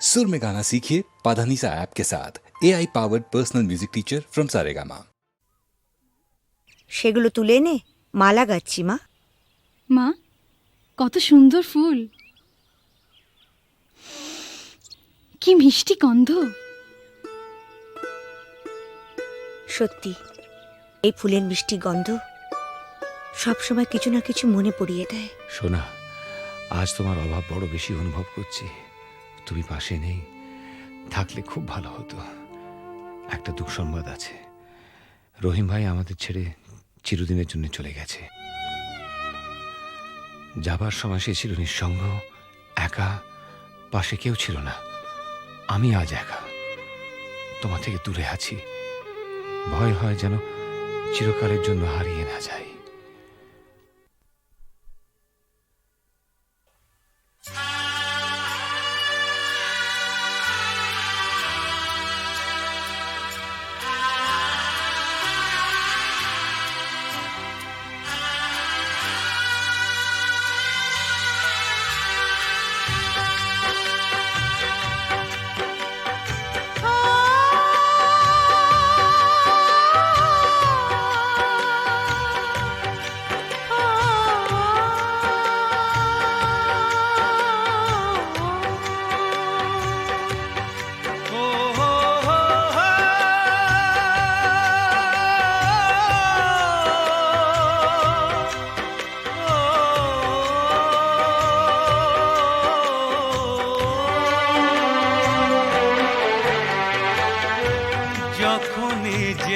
सुर में गाना सीखिए पाधानीसा ऐप के साथ A I powered personal music teacher from Saregama সেগুলো তুলে নে মালা গাচ্ছি মা মা কত সুন্দর ফুল কি মিষ্টি গন্ধ সত্যি এই ফুলের মিষ্টি গন্ধ সবসময় কিছু না কিছু মনে পড়িয়ে দেয় সোনা আজ তোমার অভাব বড় বেশি অনুভব করছি তুমি পাশে নেই, থাকলে খুব ভালো হতো। একটা দুঃসংবাদ আছে। রহিম ভাই আমাদের ছেড়ে চিরদিনের জন্য চলে গেছে। যাবার সময় সে ছিল নিঃসঙ্গ, একা, পাশে কেউ ছিল না। আমি আজ একা। তোমার থেকে দূরে আছি। ভয় হয় যেন চিরকালের জন্য হারিয়ে না যাই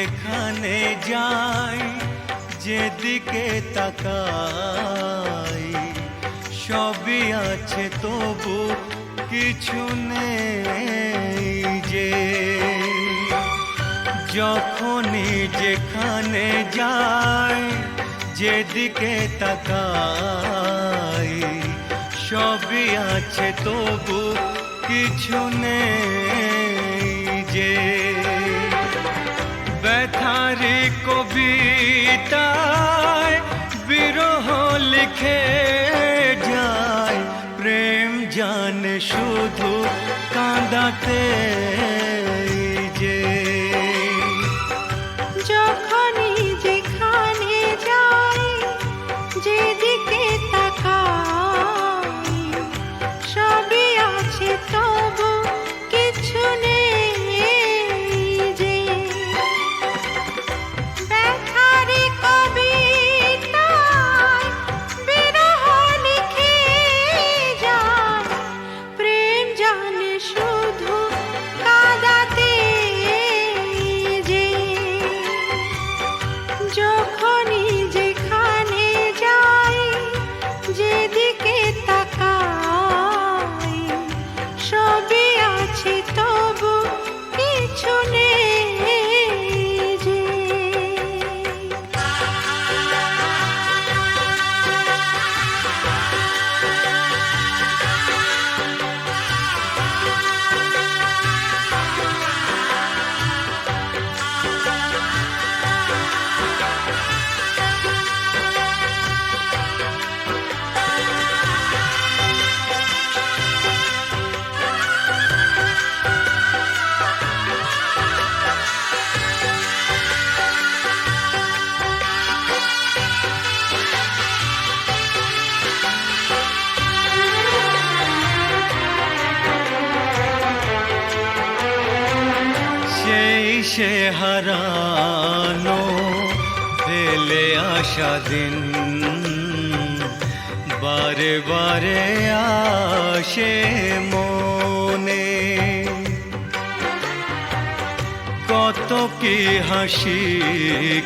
যেখানে যাই, যেদিকে তাকাই, সবই আছে তবু কিছু নেই যে। যখনই যেখানে যাই, যেদিকে তাকাই, সবই আছে তবু কিছু নেই যে। ব্যথারি কবিতায় বিরহ লিখে যায় প্রেম জানে শুধু কাঁদাতে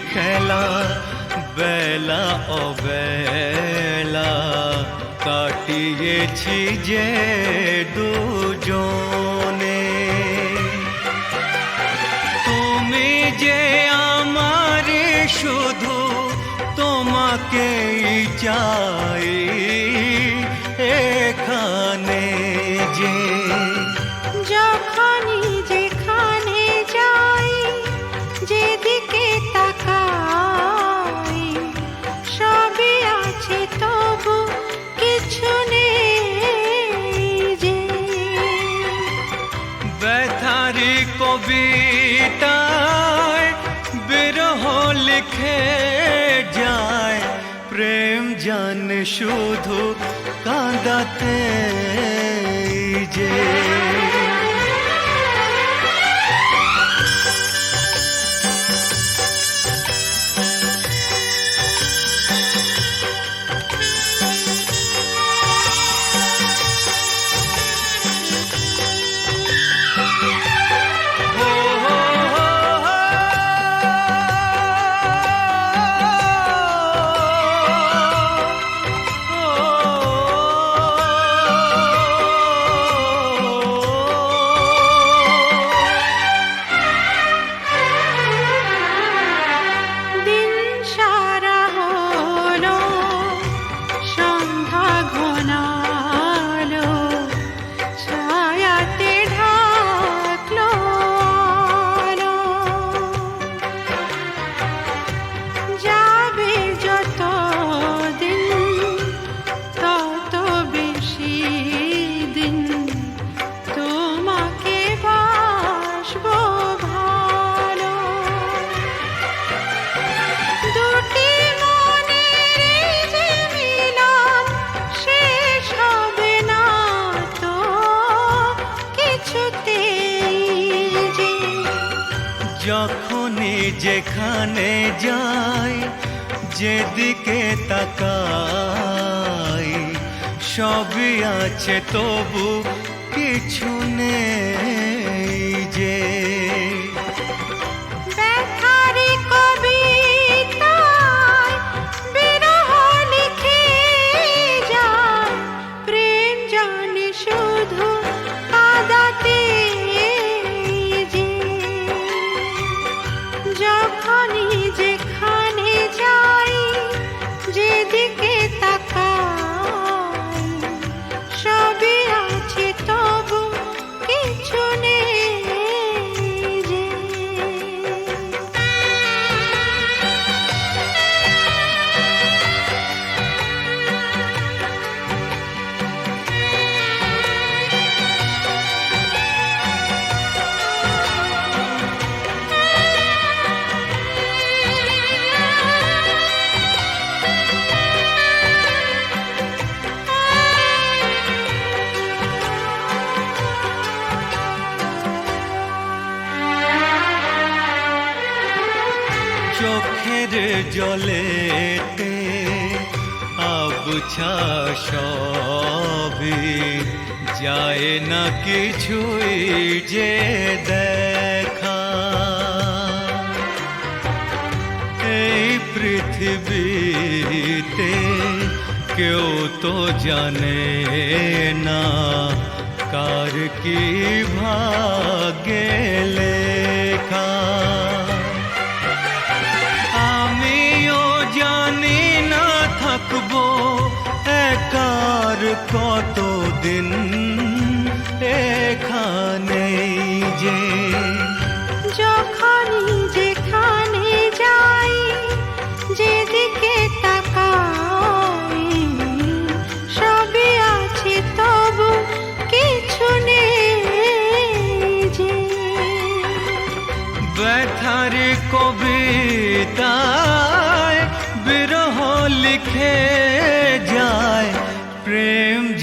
খেলা বেলা অবেলা কাটিয়েছি যে দুজনে তুমি যে আমার শুধু তোমাকেই চাই শুধু কাঁদাতে যে যেদিকে তাকাই সবই আছে তবু কিছু নেই যে। শুধু চোখের জলেতে আবছা সবই যায় না কিছুই যে দেখা। এই পৃথিবীতে কেউ তো জানে না কার কি ভাগ্যে একার কতদিন এখানে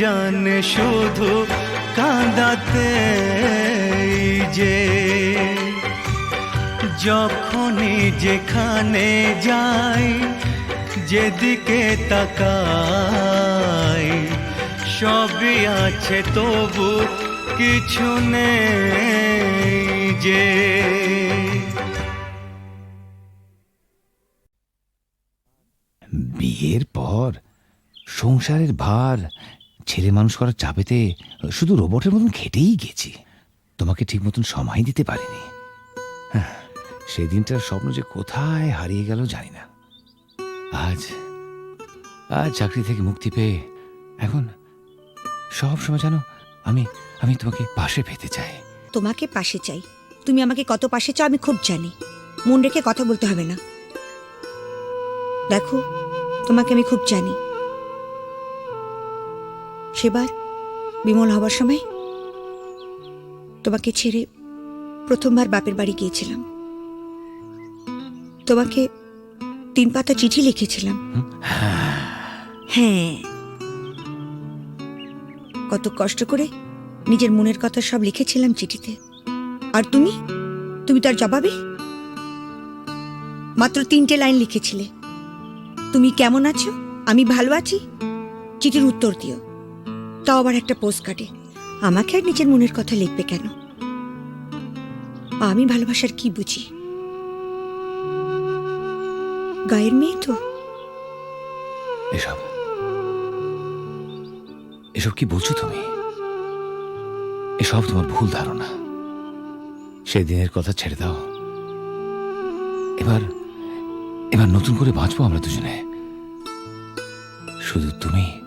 জানে শুধু কাঁদাতে যে, যখনই যেখানে যাই, যেদিকে তাকাই, সবই আছে তবু কিছু নেই যে। বিয়ের পর সংসারের ভার ছেলে মানুষ করার চাপেতে শুধু রোবটের মতন খেটেই গেছি। তোমাকে ঠিক মতন সময় দিতে পারিনি। হ্যাঁ, সেদিনটার স্বপ্ন যে কোথায় হারিয়ে গেল জানি না। আজ আজ চাকরি থেকে মুক্তি পেয়ে এখন সব সময় জানো আমি আমি তোমাকে পাশে পেতে চাই। তোমাকে পাশে চাই। তুমি আমাকে কত পাশে চাও আমি খুব জানি। মন রেখে কথা বলতে হবে না। দেখো তোমাকে আমি খুব জানি। সেবার বিমল হবার সময় তোমাকে ছেড়ে প্রথমবার বাপের বাড়ি গিয়েছিলাম। তোমাকে তিন পাতা চিঠি লিখেছিলাম। হ্যাঁ। কত কষ্ট করে নিজের মনের কথা সব লিখেছিলাম চিঠিতে। আর তুমি? তুমি তার জবাবে? মাত্র তিনটে লাইন লিখেছিলে। তুমি কেমন আছো? আমি ভালো আছি? চিঠির উত্তর দিও। তাও আবার একটা পোস্ট কাটে আমাকে আর নিজের মনের কথা লিখবে কেন? আমি ভালোবাসার কি বুঝি? গায়ের মেয়ে তো। এসব। এসব কি বলছো তুমি? এসব তোমার ভুল ধারণা। সেদিনের কথা ছেড়ে দাও। এবার এবার নতুন করে বাঁচবো আমরা দুজনে। শুধু তুমি।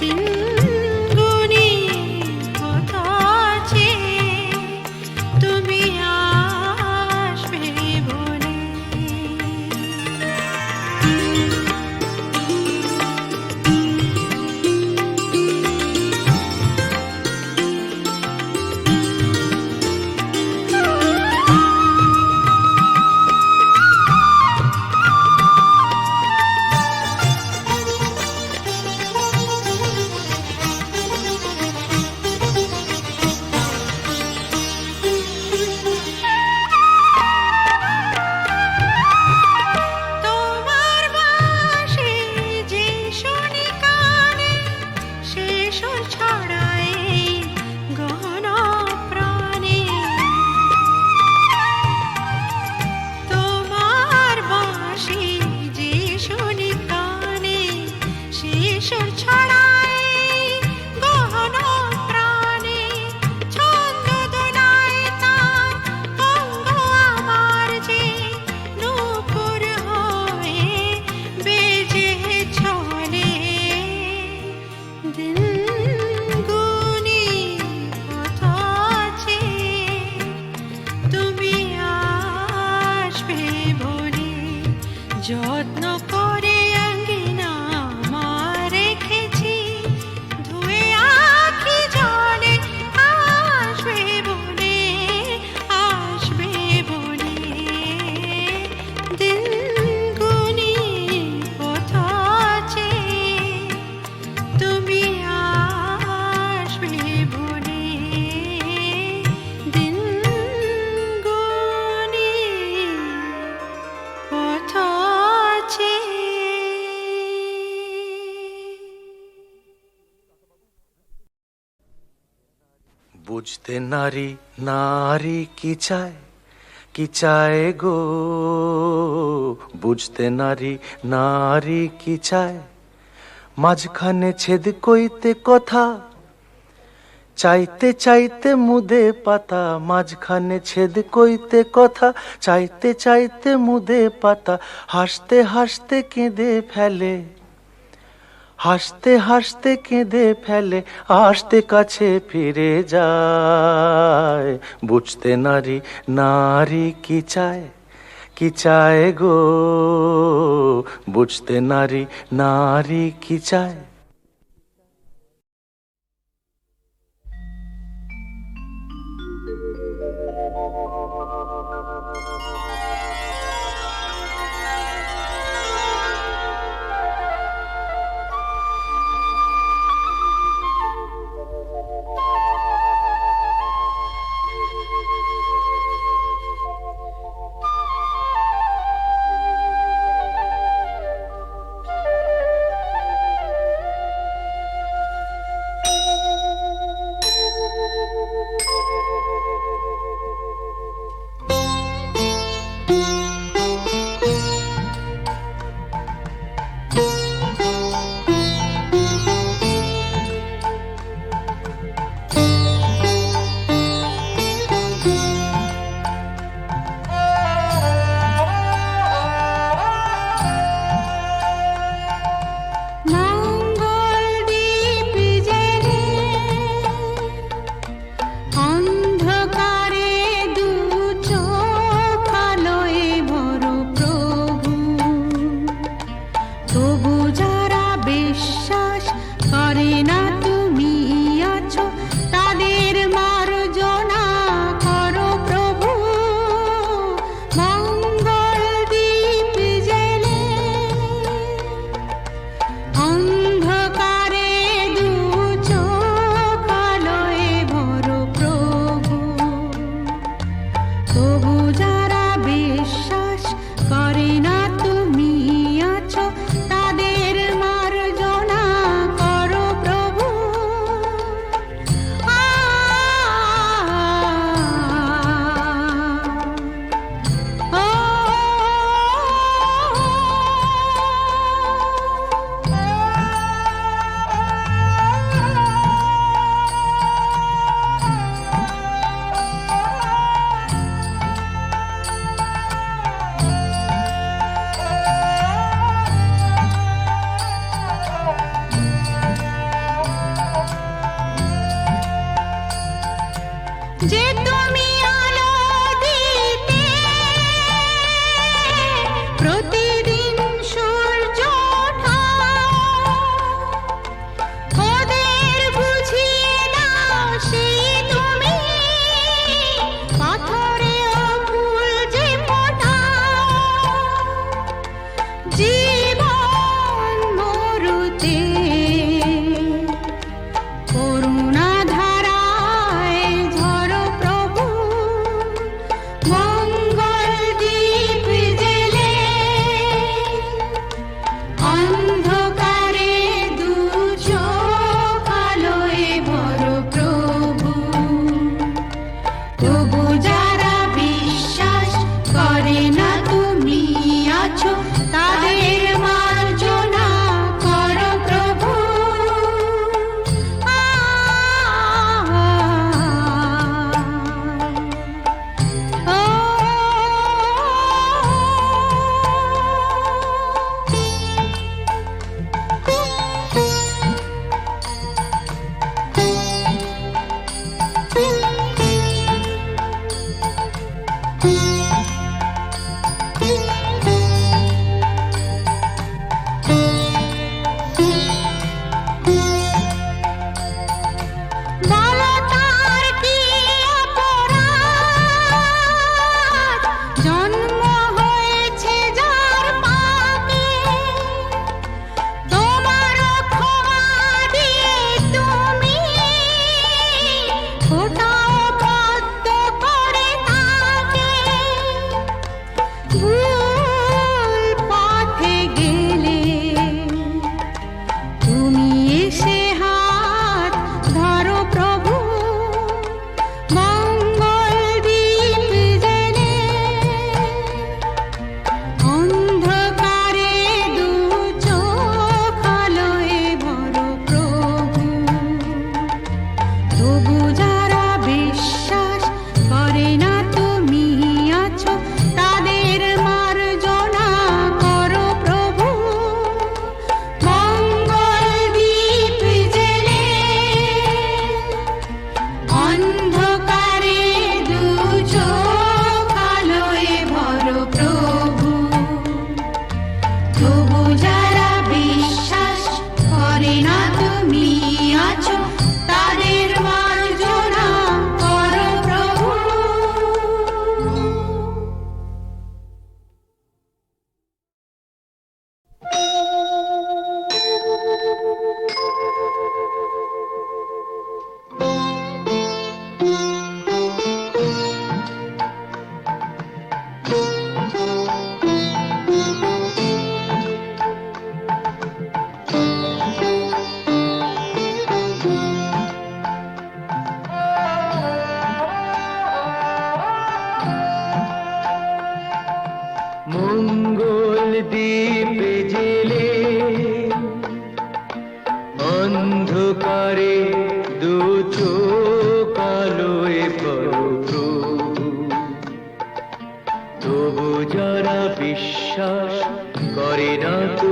ಬಿಂದು বুঝতে নারী নারী কি চায়? কি চায় গো? বুঝতে নারী নারী কি চায়? মাঝখানে ছেদ কইতে কথা, চাইতে চাইতে মুদে পাতা, মাঝখানে ছেদ কইতে কথা, চাইতে চাইতে মুদে পাতা, হাসতে হাসতে কেঁদে ফেলে। হাসতে হাসতে কেঁদে ফেলে, আসতে কাছে ফিরে যায়। বুঝতে নারী নারী কি চায়? কি চায় গো? বুঝতে নারী নারী কি চায়? তবু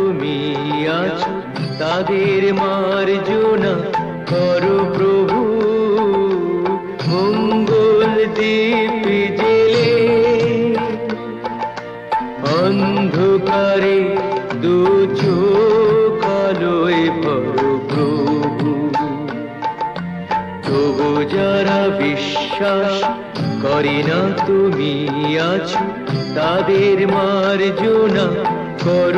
তুমি আছো, তাদের মার্জনা করো প্রভু। মঙ্গল দ্বীপ জেলে অন্ধকারে দু চোখ প্রভু। তবু যারা বিশ্বাস করি না তুমি আছো, তাদের মার্জনা করো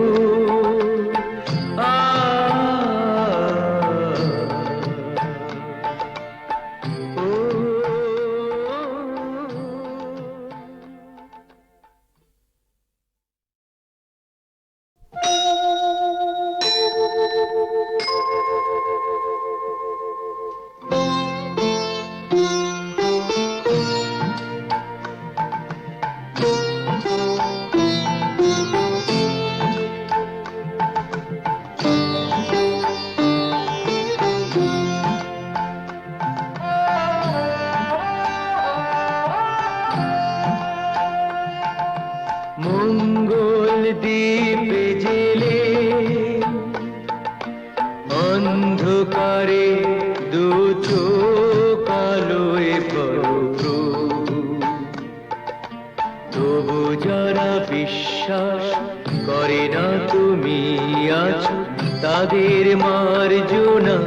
অন্ধকারে দু চোখ আলোয় তবু যারা বিশ্বাস করে না তুমি আছো তাদের মার্জনা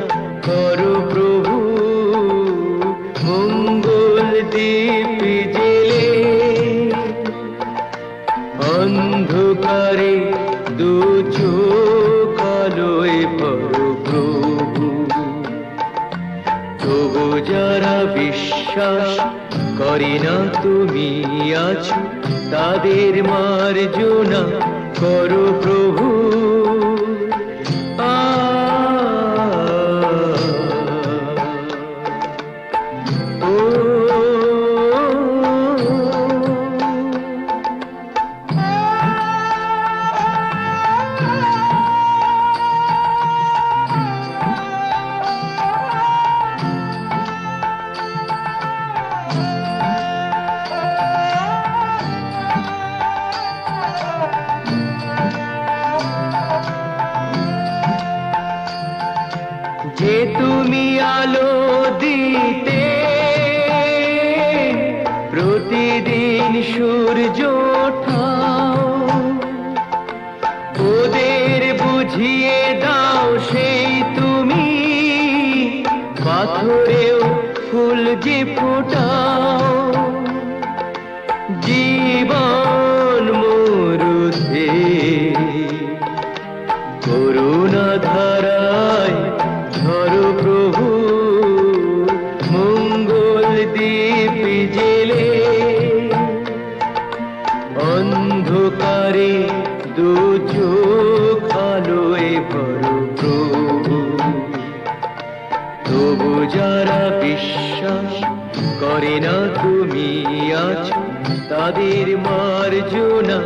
তাদের মার্জনা। ফুল যে ফোটাও জীবন করে না তুমি আছো। তাদের মার্জনা